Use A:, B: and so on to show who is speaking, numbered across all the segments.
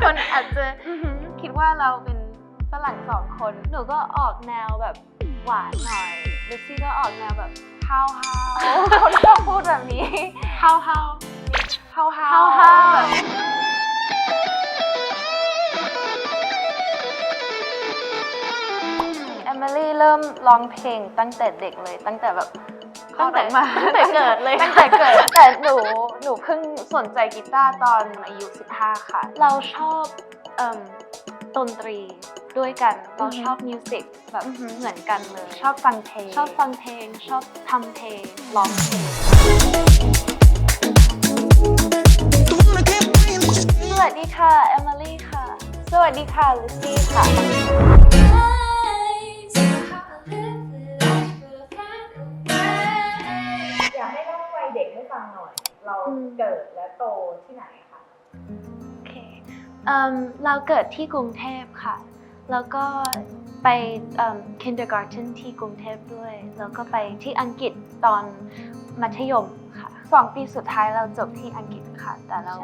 A: คนอาจจะคิดว่าเราเป็นฝรั่งสองคน หนูก็ออกแนวแบบหวานหน่อยลูซี่ก็ออกแนวแบบฮาวฮาวคนชอบพูดแบบนี้ฮาวฮาวฮาวฮาวฮาวเอมิลี่เริ่มร้องเพลงตั้งแต่เด็กเลยตั้งแต่แบบ
B: ตั้งแต่
A: มา
B: ตั้งแต่เกิดเลย
A: ตั้งแต่เกิด แต่หนูหนูเพิ่งสนใจกีตาร์ตอนอายุ 15 ค่ะ เราชอบเอิ่มดนตรีด้วยกัน เราชอบมิวสิกแบบ
B: อือหือ
A: เหมือนกันเลย ชอบฟังเพลง ชอบฟังเพลง ชอบทำเพลง ร้องเพลงสวัสดีค่ะ เอมิลี่ค่ะ สวัสดีค่ะ ลิซซี่ค่ะ
C: เรา
A: อืม
C: เกิดและโตที่ไหนคะ
A: โอเคเอิ่มเราเกิดที่กรุงเทพค่ะ แล้วก็ไปเอิ่ม kindergarten ที่กรุงเทพด้วย แล้วก็ไปที่อังกฤษตอนมัธยมค่ะสองปีสุดท้ายเราจบที่อังกฤษค่ะ แต่เรา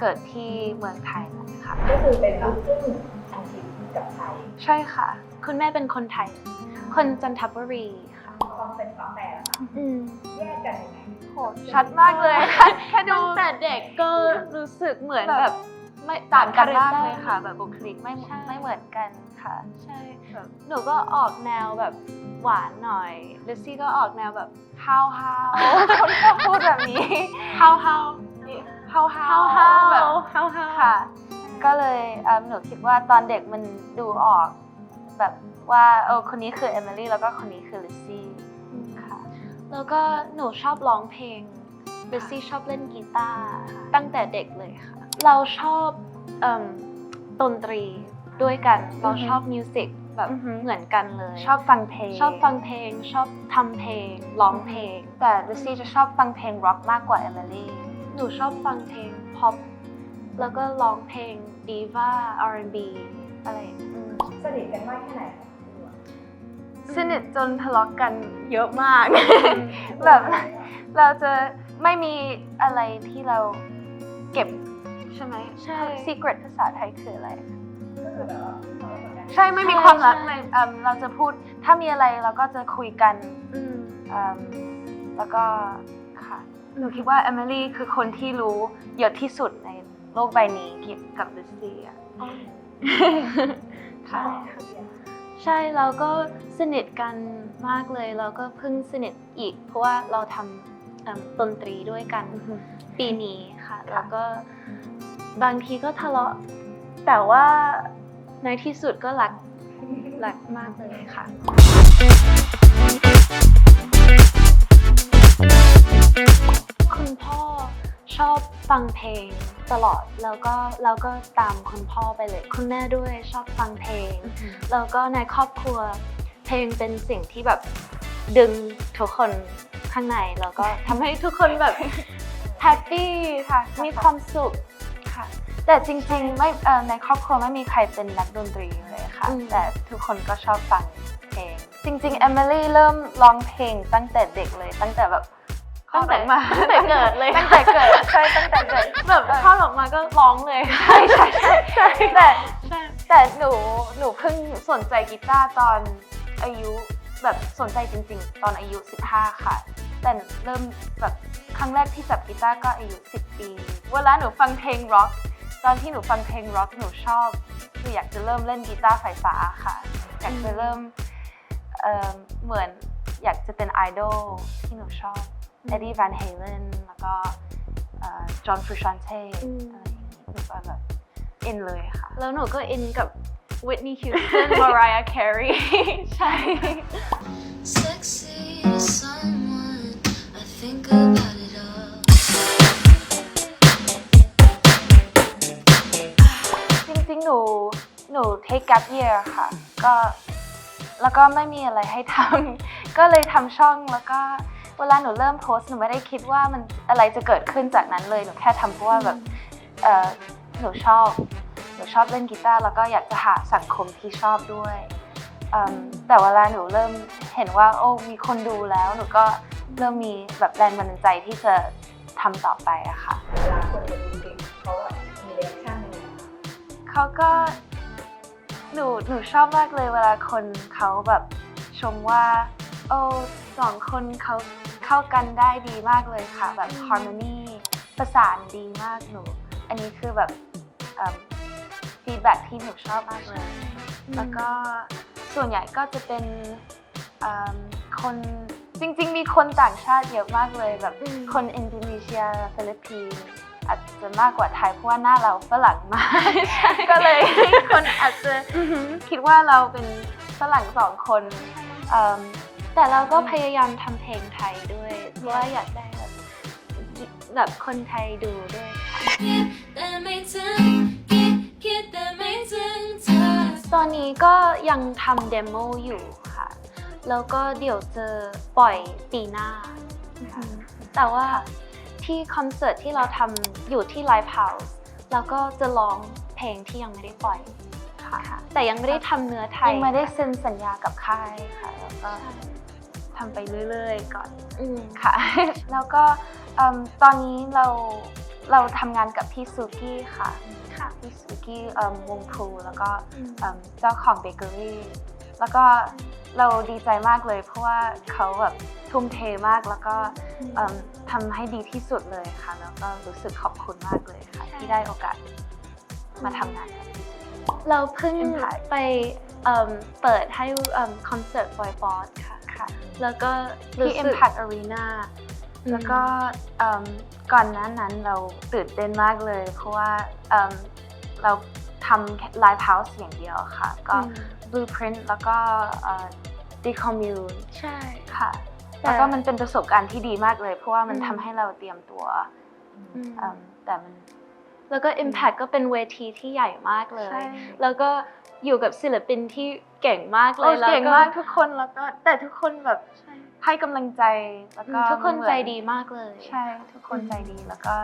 A: เกิดที่เมืองไทยแล้วค่ะ
C: ก็คือเป็นลูกครึ่งอังกฤษกับไทย
A: ใช่ค่ะ คุณแม่เป็นคนไทย คนจันทบุรี ค่ะ
C: ความเป็นฝาแฝดอะค่ะ
A: อืม
C: แยกกันยังไง
A: โหชัดมากเลยค่ะแค่ดู
B: ตั้งแต่เด็กก็รู้สึกเหมือน
A: แบ
B: แบบบ
A: ไม่ต่างกันมาก
B: คาแรคเตอร์
A: เลยค่ะ แบบบุคลิกไม่
B: ใช่
A: ไม่เหมือนกันค่ะ
B: ใช่
A: แบบหนูก็ออกแนวแบบหวานหน่อยลิซซี่ก็ออกแนวแบบฮาวฮาวคนชอบพูดแบบนี้ฮาวฮาวฮาวฮา
B: เฮาวเฮา
A: แบบ
B: เฮาเฮา
A: ค่ะ ก็เลยเอิ่มหนูคิดว่าตอนเด็กมันดูออก แบบว่าเออคนนี้คือเอมิลี่แล้วก็คนนี้คือลิซซี่ค่ะ แล้วก็หนูชอบร้องเพลงลิซซี่ชอบเล่นกีตาร์ตั้งแต่เด็กเลยค่ะ เราชอบเอิ่มดนตรีด้วยกัน เราชอบมิวสิกแบบ
B: อือหือ
A: เหมือนกันเลย ชอบฟังเพลง ชอบฟังเพลง ชอบทำเพลง ร้องเพลง แต่ลิซซี่จะชอบฟังเพลงร็อกมากกว่าเอมิลี่ หนูชอบฟังเพลงพ็อปแล้วก็ร้องเพลงดีว่า R&B อะไรอย่างเงี้ยอืม
C: สนิทกันมากแค่ไหนคะ
A: สนิทจนทะเลาะกันเยอะมาก แบบเราจะไม่มีอะไรที่เราเก็บใช่ไหม
B: ใช่
A: secret ภาษาไทยคืออะไร
C: ก็คือแบบว่าพี่น้องเหมือนกัน
A: ใช่ไม่มีความลับ
B: ใช่
A: เลยเอิ่มเราจะพูดถ้ามีอะไรเราก็จะคุยกัน
B: อืม
A: เอิ่มแล้วก็ค่ะหนูคิดว่าเอมิลี่คือคนที่รู้เยอะที่สุดในโลกใบนี้เกี่ยวกับลิซซี่อะค่ะ ใช่เราก็สนิทกันมากเลย เราก็เพิ่งสนิทอีก เพราะว่าเราทำเอิ่มดนตรีด้วยกันปีนี้ค่ะ แล้วก็บางทีก็ทะเลาะ แต่ว่าในที่สุดก็รักรักมากเลยค่ะ งเพลงตลอดแล้วก็แล้วก็ตามคุณพ่อไปเลย คุณแม่ด้วยชอบฟังเพลง แล้วก็ในครอบครัวเพลงเป็นสิ่งที่แบบดึงทุกคนข้างในแล้วก็ทำให้ทุกคนแบบแฮปปี้ค่ะมีความสุขค่ะ แต่จริงๆไม่เอ่อในครอบครัวไม่มีใครเป็นนักดนตรีเลยค่ะ
B: อืม
A: แต่ทุกคนก็ชอบฟังเพลง จริงๆเอมิลี่เริ่มร้องเพลงตั้งแต่เด็กเลยตั้งแต่แบบ
B: ตั้งแต่
A: มา
B: ตั้งแต่เกิดเลย
A: ตั้งแต่เกิดใช่ตั้ง แต่เกิด
B: แบบคลอดออกมาก็ร้องเลย
A: ใช่ใช่ใช่ใช่แต่
B: ใช่
A: แต่หนูหนูเพิ่งสนใจกีตาร์ตอนอายุแบบสนใจจริง ๆ ตอนอายุ 15 ค่ะ แต่เริ่มแบบครั้งแรกที่จับกีตาร์ก็อายุ 10 ปี เวลาหนูฟังเพลงร็อกตอนที่หนูฟังเพลงร็อกหนูชอบหนูอยากจะเริ่มเล่นกีตาร์ไฟฟ้าค่ะ อยากจะเริ่มเอ่อเหมือนอยากจะเป็นไอดอลที่หนูชอบเอ็ดดี้แวนเฮเลนแล้วก็ จอห์นฟรูชันเต้
B: อืม
A: อะไรอย่างนี้หนูก็แบบอินเลยค่ะ
B: แล้วหนูก็อินกับ Whitney Houston Mariah Carey ใช่
D: Sexy to someone, I think about it all.
A: จริงๆ หนู หนู take gap year ค่ะ ก็ แล้วก็ไม่มีอะไรให้ทำ ก็เลยทำช่องแล้วก็ เวลาหนูเริ่มโพสต์หนูไม่ได้คิดว่ามันอะไรจะเกิดขึ้นจากนั้นเลยหนูแค่ทำเพราะว่าแบบเออหนูชอบหนูชอบเล่นกีตาร์แล้วก็อยากจะหาสังคมที่ชอบด้วยอืมแต่เวลาหนูเริ่มเห็นว่าโอ้มีคนดูแล้วหนูก็เริ่มมีแบบแรงบันดาลใจที่จะทำต่อไปอะค่ะ
C: เวลาคนจะดูคลิปเขาแบบมีเรีแอคชั่นยังไง
A: เขาก็หนูหนูชอบมากเลยเวลาคนเขาแบบชมว่าโอ้สองคนเขา เข้ากันได้ดีมากเลยค่ะ แบบ harmony ประสานดีมากหนู อันนี้คือแบบฟีดแบ็ที่หนูชอบมากเลย แล้วก็ส่วนใหญ่ก็จะเป็นเอิ่มคนจริง ๆ มีคนต่างชาติเยอะมากเลยแบบ
B: อืม
A: คนอินโดนีเซียฟิลิปปินส์อาจจะมากกว่าไทยเพราะว่าหน้าเราฝรั่งมาก ก็เลยคนอาจจะคิดว่าเราเป็นฝรั่งสองคนเอิ่ม
B: แต่เราก็พยายามทำเพลงไทยด้วย เพราะว่าอยากได้แบบแบบคนไทยดูด้วยค่ะ
D: แต่ไม่ถึงคิดคิดแต่ไม่ถึงเธอ
B: ตอนนี้ก็ยังทำเดโมอยู่ค่ะ แล้วก็เดี๋ยวจะปล่อยปีหน้าค่ะแต่ว่าที่คอนเสิร์ตที่เราทำอยู่ที่ไลฟ์เฮาส์เราก็จะร้องเพลงที่ยังไม่ได้ปล่อยค่ะ แต่ยังไม่ได้ทำเนื้อไทย
A: ยังไม่ได้เซ็นสัญญากับค่ายค่ะ แล้วก็ ทำไปเรื่อยๆ ก่อน
B: อืม
A: ค่ะ แล้วก็เอิ่มตอนนี้เราเราทำงานกับพี่ซูกี้ค่ะ
B: ค่ะ
A: พี่ซูกี้เอิ่มวงพลูแล้วก็
B: อืม
A: เอิ่มเจ้าของเบเกอรี่ แล้วก็เราดีใจมากเลย เพราะว่าเขาแบบทุ่มเทมากแล้วก็เอิ่มทำให้ดีที่สุดเลยค่ะ แล้วก็รู้สึกขอบคุณมากเลยค่ะที่ได้โอกาสมาทำงานกับพี่ซูกี้
B: เราเพิ่ง
A: Impact
B: ไปเอิ่มเปิดให้เอิ่มคอนเสิร์ตบอยบอสค่ะ
A: ค่ะ
B: แล้วก็รู้
A: ที่
B: สึก
A: Impact Arena
B: อืม
A: แล้วก็เอิ่มก่อนหน้านั้นเราตื่นเต้นมากเลย เพราะว่าเอิ่มเราทำไลฟ์เฮาส์อย่างเดียวค่ะ ก็
B: อืม
A: Blueprint แล้วก็เอ่อ Decommune
B: ใช่
A: ค่ะ
B: แต่
A: แล้วก็มันเป็นประสบการณ์ที่ดีมากเลย เพราะว่ามัน
B: อืม
A: ทำให้เราเตรียมตัว
B: อืม
A: เอิ่มแต่มัน
B: แล้วก็ Impact ก็เป็นเวทีที่ใหญ่มากเลย
A: ใช่
B: แล้วก็ อยู่กับศิลปินที่เก่งมากเล
A: โอ้
B: ยแล้ว
A: เก่งมากทุกคนแล้วก็แต่ทุกคนแบบให้กำลังใจแล้ว
B: อื
A: ก็
B: มทุกคน
A: เหมือ
B: ใจดีมากเลย
A: ใช่ทุกคนใจดีแล้วก็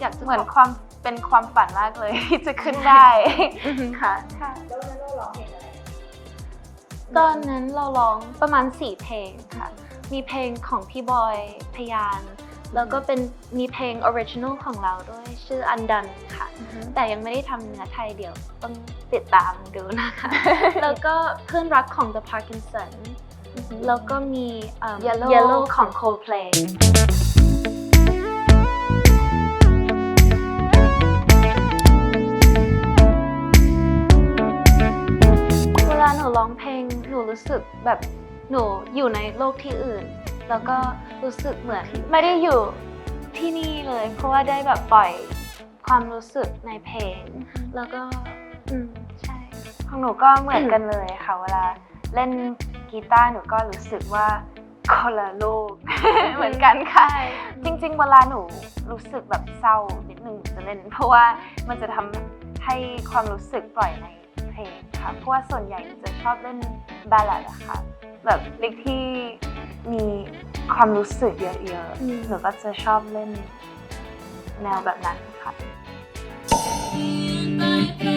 B: อยากจะ
A: เหมือน
B: ขบ
A: ความเป็นความฝันมากเลย ที่จะขึ้นได้ค่ะ
C: แล้ววันนั้นเราร้องเพลงอะไร
B: ตอนนั้นเราร้องประมาณ 4 เพลงค่ะ มีเพลงของพี่บอยพยาน แล้วก็เป็นมีเพลงออริจินอลของเราด้วยชื่ออันดันค่ะ แต่ยังไม่ได้ทำเนื้อไทยเดี๋ยวต้องติดตามดูนะคะ แล้วก็เพื่อนรักของ The Parkinson แล้วก็มีเอิ่ม
A: Yellow
B: Yellow ของ Coldplay เวลาหนูร้องเพลงหนูรู้สึกแบบหนูอยู่ในโลกที่อื่น แล้วก็รู้สึกเหมือนไม่ได้อยู่ที่นี่เลย เพราะว่าได้แบบปล่อย ความรู้สึกในเพลง แล้วก็อืมใช่
A: ของหนูก็เหมือนกันเลยค่ะ เวลาเล่นกีตาร์หนูก็รู้สึกว่าคนละโลก เหมือนกันค่ะ จริง ๆ เวลาหนูรู้สึกแบบเศร้านิดนึงหนูจะเล่น เพราะว่ามันจะทำให้ความรู้สึกปล่อยในเพลงค่ะ เพราะว่าส่วนใหญ่หนูจะชอบเล่นบาลาดอะค่ะ แบบเล็กที่มีความรู้สึกเยอะ
B: อืม
A: ๆหนูก็จะชอบเล่นแนวแบบนั้นค่ะ
D: เป ลี่ยนไปเป็